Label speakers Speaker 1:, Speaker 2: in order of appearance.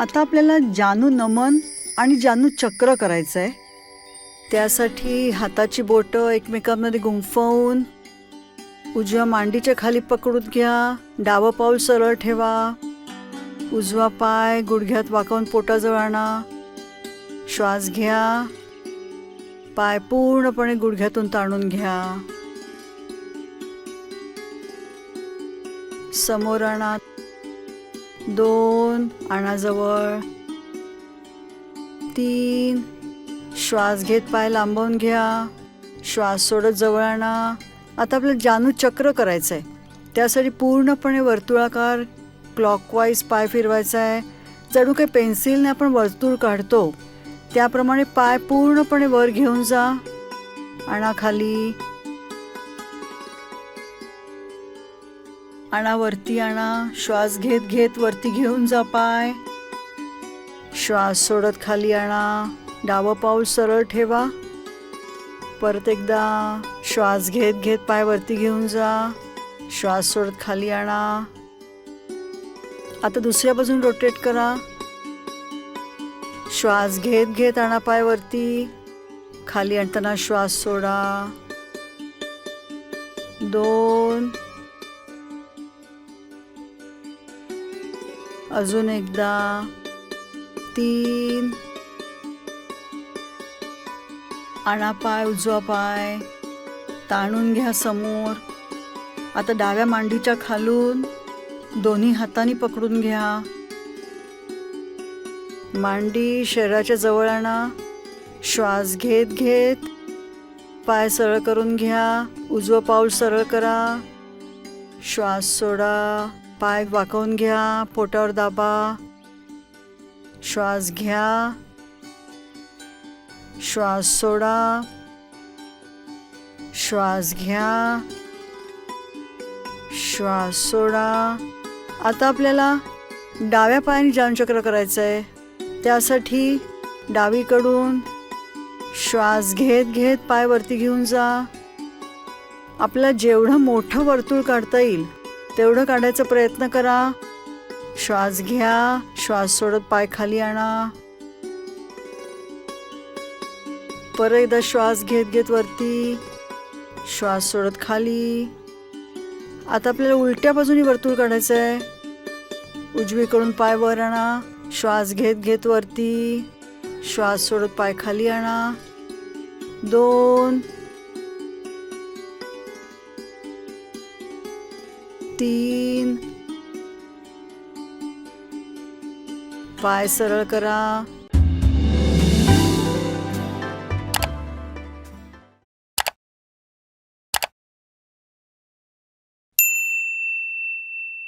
Speaker 1: आता आपल्याला जानू नमन आणि जानू चक्र करायचं आहे त्यासाठी हाताची बोटं एकमेकांमध्ये गुंफवून उजव्या मांडीच्या खाली पकडून घ्या डावं पाऊल सरळ ठेवा उजवा पाय गुडघ्यात वाकवून पोटाजवळ आणा श्वास घ्या पाय पूर्णपणे गुडघ्यातून ताणून घ्या. समोर आणा दोन अणाजवळ तीन. श्वास घेत पाय लांबवून घ्या. श्वास सोडत जवळ आणा. आता आपलं जानू चक्र करायचं आहे त्यासाठी पूर्णपणे वर्तुळाकार क्लॉकवाईज पाय फिरवायचा आहे जणू काही पेन्सिलने आपण वर्तुळ काढतो. त्याप्रमाणे पाय पूर्णपणे वर घेऊन जा. आणा खाली. आणा वरती आणा. श्वास घेत घेत वरती घेऊन जा पाय. श्वास सोडत खाली आणा. डावं पाऊल सरळ ठेवा. परत एकदा श्वास घेत घेत पाय वरती घेऊन जा. श्वास सोडत खाली आणा. आता दुसऱ्या बाजून रोटेट करा. श्वास घेत घेत आणा पाय वरती. खाली आणताना श्वास सोडा. दोन अजून एकदा. तीन. आणा पाय उजवा पाय ताणून घ्या समोर. आता डाव्या मांडीच्या खालून दोन्ही हातांनी पकडून घ्या. मांडी शरीराच्या जवळ आणा. श्वास घेत घेत पाय सरळ करून घ्या. उजवं पाऊल सरळ करा. श्वास सोडा. पाय वाकवून घ्या पोटावर दाबा श्वास घ्या श्वास सोडा श्वास घ्या श्वास सोडा. आता आपल्याला डाव्या पायाने जानचक्र करायचं आहे त्यासाठी डावीकडून श्वास घेत घेत पाय वरती घेऊन जा. आपल्याला जेवढं मोठं वर्तुळ काढता येईल तेवढं काढायचा प्रयत्न करा. श्वास घ्या. श्वास सोडत पाय खाली आणा. परत एकदा श्वास घेत घेत वरती. श्वास सोडत खाली. आता आपल्याला उलट्या बाजूनी वर्तुळ काढायचं आहे उजवीकडून पाय वर आणा. श्वास घेत घेत वरती. श्वास सोडत पाय खाली आणा. दोन तीन. पाय सरळ करा.